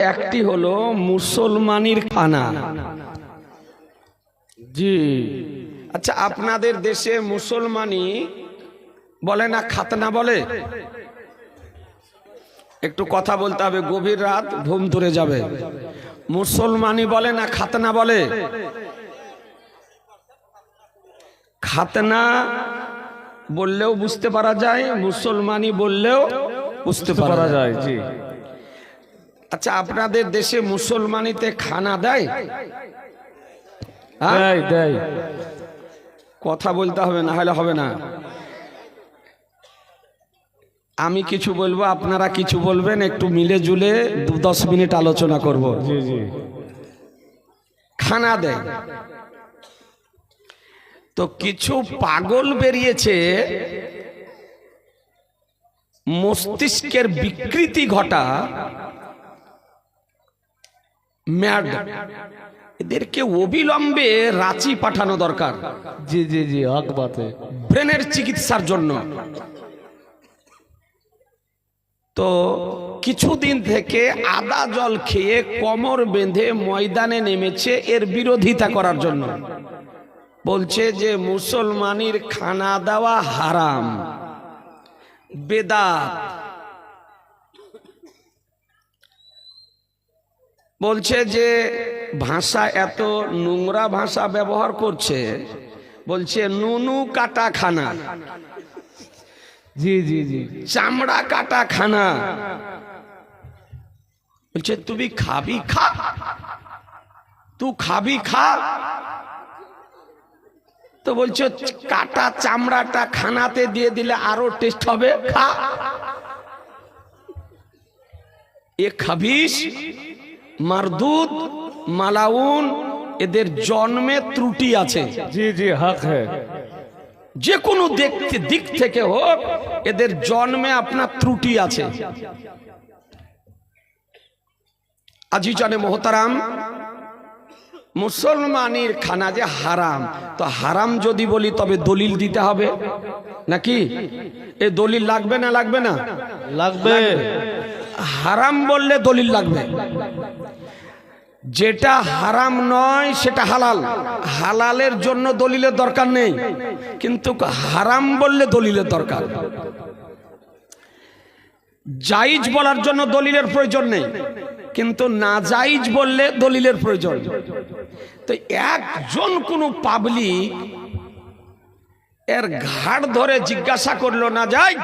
একটি হলো মুসলমানির খানা। জি। আচ্ছা আপনাদের দেশে মুসলমানি বলে না, খাতনা বলে? একটু কথা বলতে হবে, গভীর রাত ঘুম ধরে যাবে। মুসলমানি বলে না, খাতনা বলে? খাতনা বললেও বুঝতে পারা যায়, মুসলমানি বললেও বুঝতে পারা যায়। জি। আচ্ছা আপনাদের দেশে মুসলমানিতে খানা দেয়? হ্যাঁ? দেয় কথা বলতে হবে না হলে হবে না। আমি কিছু বলব আপনারা কিছু বলবেন একটু মিলে জুলে দু দশ মিনিট আলোচনা করব। খানা দেয়। তো কিছু পাগল বেরিয়েছে মস্তিষ্কের বিকৃতি ঘটা ম্যাড। এদেরকে অবিলম্বে রাঁচি পাঠানো দরকার। জি জি জি হক বাতে। ব্রেনের চিকিৎসার জন্য। তো কিছুদিন থেকে আদা জল খেয়ে কোমর বেঁধে ময়দানে নেমেছে এর বিরোধিতা করার জন্য। বলছে যে মুসলমানির খানা দেওয়া হারাম। বেদাত। বলছে যে ভাষা এত নোংরা ভাষা ব্যবহার করছে। বলছে নুনু কাটা খানা জি জি জি। চামড়া কাটা খানা বলছে তুমি খাবি খা। তুই খাবি খা। তো বলছে কাটা চামড়াটা খানাতে দিয়ে দিলে আরও টেস্ট হবে খা। এ খাবিস? মারদুদ মালাউন এদের জন্মে ত্রুটি আছে। জি জি হক হ্যাঁ যে কোনো দেখতে দিক থেকে হোক এদের জন্মে আপনার ত্রুটি আছে। আজি জানে মোহতারাম মুসলমানের খানা যে হারাম তো হারাম যদি বলি তবে দলিল দিতে হবে? নাকি? এ দলিল লাগবে না লাগবে না? লাগবে। হারাম বললে দলিল লাগবে। যেটা হারাম নয়, সেটা হালাল। হালালের জন্য দলিলের দরকার নেই, কিন্তু হারাম বললে দলিলের দরকার। জাইজ বলার জন্য দলিলের প্রয়োজন নেই, কিন্তু না জাইজ বললে দলিলের প্রয়োজন। তো একজন কোনো পাবলিক এর ঘাড় ধরে জিজ্ঞাসা করল না যাই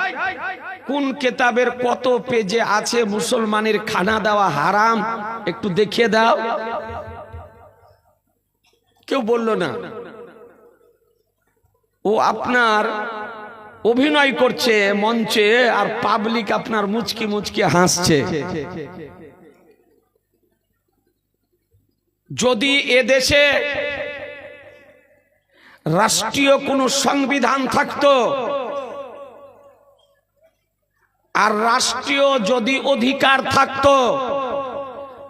কোন কেতাবের কত পেজে আছে মুসলমানের খানা দেওয়া হারাম? একটু দেখিয়ে দাও। কেউ বলল না। ও আপনার অভিনয় করছে মঞ্চে আর পাবলিক আপনার মুচকি মুচকি হাসছে। যদি এদেশে রাষ্ট্রীয় কোনো সংবিধান থাকতো আর রাষ্ট্রীয় যদি অধিকার থাকত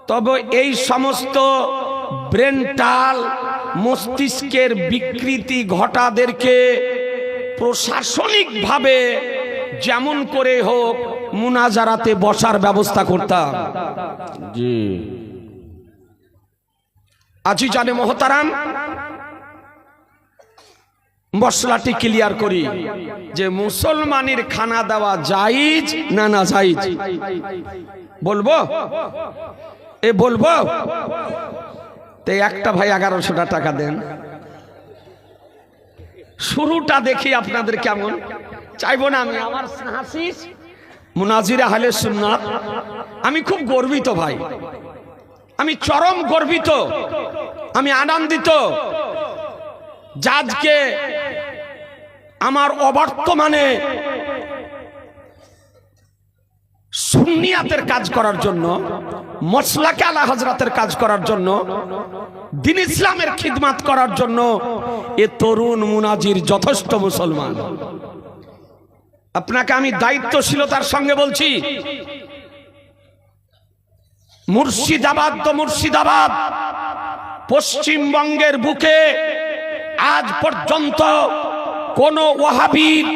তবে এই সমস্ত ব্রেনটাল মস্তিষ্কের বিকৃতি ঘটাদেরকে প্রশাসনিকভাবে যেমন করে হোক মুনাজারাতে বসার ব্যবস্থা করতাম। জি। আজি জানে মহতারাম মশলাটি ক্লিয়ার করি। যে মুসলমানের খানা দেওয়া জাইজ না না জাইজ বলব? এ বলব? তো একটা ভাই এগারোশোটা টাকা দেন। শুরুটা দেখি আপনাদের কেমন। চাইব না আমি, আমার হাসিস মুনাজিরা হালে সুন্নাত। আমি খুব গর্বিত ভাই। আমি চরম গর্বিত। আমি আনন্দিত। জাজকে আমার অবর্তমানে সুন্নিয়াতের কাজ করার জন্য মশলাকে আলা হজরতের কাজ করার জন্য, দিন ইসলামের খিদমাত করার জন্য এ তরুণ মুনাজির যথেষ্ট মুসলমান। আপনাকে আমি দায়িত্বশীলতার সঙ্গে বলছি, মুর্শিদাবাদ তো মুর্শিদাবাদ, পশ্চিমবঙ্গের বুকে আজ পর্যন্ত কোনো ওয়াহাবির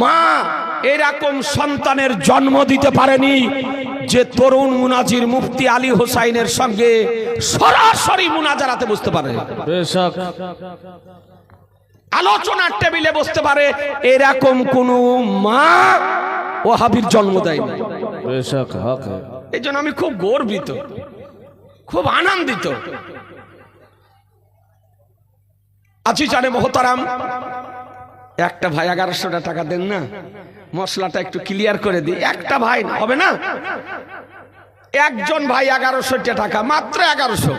মা এরকম সন্তানের জন্ম দিতে পারেনি যে তরুণ মুনাজির মুফতি আলী হোসাইনের সঙ্গে সরাসরি মুনাজারাতে বুঝতে পারে। আলোচনার টেবিলে বসতে পারে এরকম কোন মা ওয়াহাবির জন্ম দেয় এই জন্য আমি খুব গর্বিত খুব আনন্দিত। আজি জানে মহতারাম একটা ভাই এগারোশোটা টাকা দেন না? মশলাটা একটু ক্লিয়ার করে দিই। একটা ভাই হবে না? একজন ভাই এগারোশো টাকা, মাত্র এগারোশো।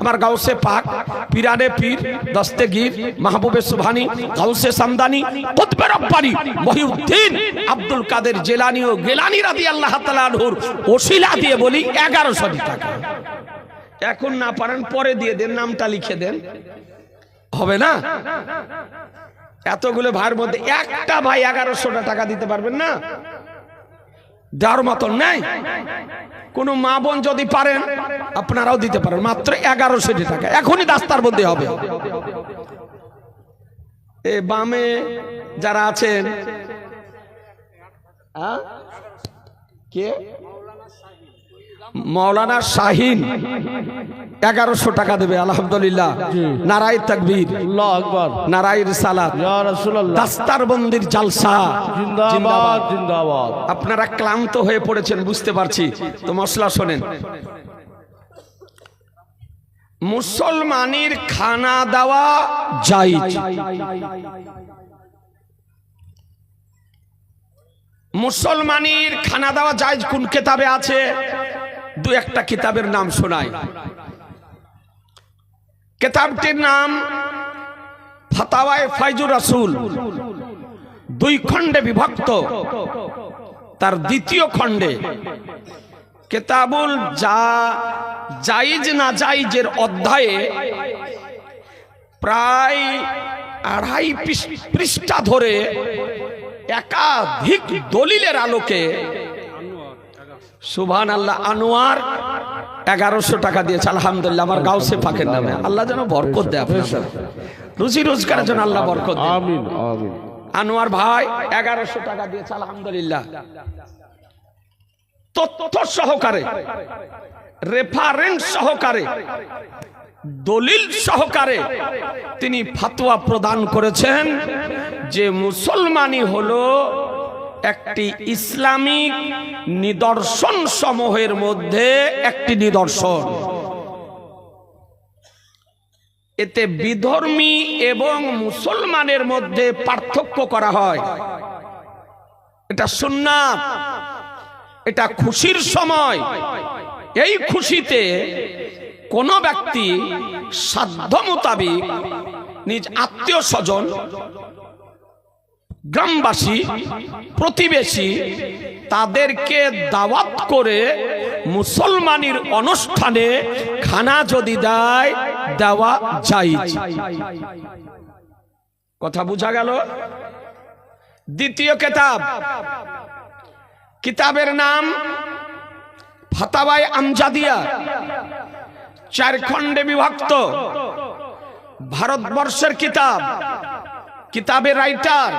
আমার গাউসে পাক, পিরানে পীর দস্তেগীর মাহবুবে সুবহানি, গাউসে সামদানি, কুতবে রব্বানি, মহিউদ্দিন, আব্দুল কাদের জেলানি ও গেলানি রাদি আল্লাহ তাআলার ওসিলা দিয়ে বলি এগারোশো টাকা। এখন না পারেন, পরে দিয়ে দেন, নামটা লিখে দেন। হবে না? এতগুলো ভাইয়ের মধ্যে একটা ভাই এগারোশোটা টাকা দিতে পারবেন না? দেওয়ার মতন নাই। কোন মা বোন যদি পারেন, আপনারাও দিতে পারেন। মাত্র এগারোশো টাকা। এখনই দাস্তার মধ্যে হবে। এ বামে যারা আছেন? কে? মৌলানা শাহিন এগারোশো টাকা দেবে আলহামদুলিল্লাহ। নারায় তকবীর নারায়ের সালাদ দাস্তারবন্দির জালসা। আপনারা ক্লান্ত হয়ে পড়েছেন বুঝতে পারছি। তো মশলা শোনেন। মুসলমানের খানা দেওয়া যাই মুসলমানের খানা দেওয়া যায় কোন কেতাবে আছে? দু একটা কিতাবের নাম শোনাই। কিতাবটির নাম ফাতাওয়ায়ে ফাইজুর রাসূল। দুই খণ্ডে বিভক্ত। তার দ্বিতীয় খণ্ডে কেতাবুল যা জাইজ না জাইজের অধ্যায়ে প্রায় আড়াই পৃষ্ঠা ধরে একাধিক দলিলের আলোকে সুভান আল্লাহ আনোয়ার এগারোশো টাকা দিয়েছে আলহামদুলিল্লাহ আমার গাও সে ফাঁকের নামে। আল্লাহ যেন বরকত দেয় রুজি রোজগারের জন্য আল্লাহ বরকত আনোয়ার ভাই এগারোশো টাকা দিয়েছে আলহামদুলিল্লাহ। তথ্য সহকারে রেফারেন্স সহকারে দলিল সহকারে তিনি ফাতোয়া প্রদান করেছেন যে মুসলমানি হলো একটি ইসলামিক নিদর্শন সমূহের মধ্যে একটি নিদর্শন। এতে বিধর্মী এবং মুসলমানের মধ্যে পার্থক্য করা হয়। এটা সুন্নাত, এটা খুশির সময়। এই খুশিতে কোন ব্যক্তি সাধ্য মোতাবিক নিজ আত্মীয় স্বজন গ্রামবাসী, প্রতিবেশী, তাদেরকে দাওয়াত করে মুসলমানির অনুষ্ঠানে খানা যদি দেয়, দেওয়া যায়। কথা বোঝা গেল? দ্বিতীয় কেতাব। কিতাবের নাম ফাতাবাই আমজাদিয়া। চার খণ্ডে বিভক্ত। ভারতবর্ষের কিতাব। কিতাবের রাইটার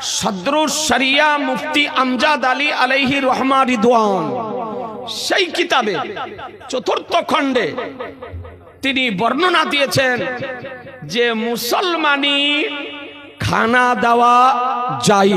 সদরুস শরিয়া মুফতি আমজাদ আলী আলাইহি রহমা রিদওয়ান। সেই কিতাবে চতুর্থ খণ্ডে তিনি বর্ণনা দিয়েছেন যে মুসলমানি খানা দেওয়া যায়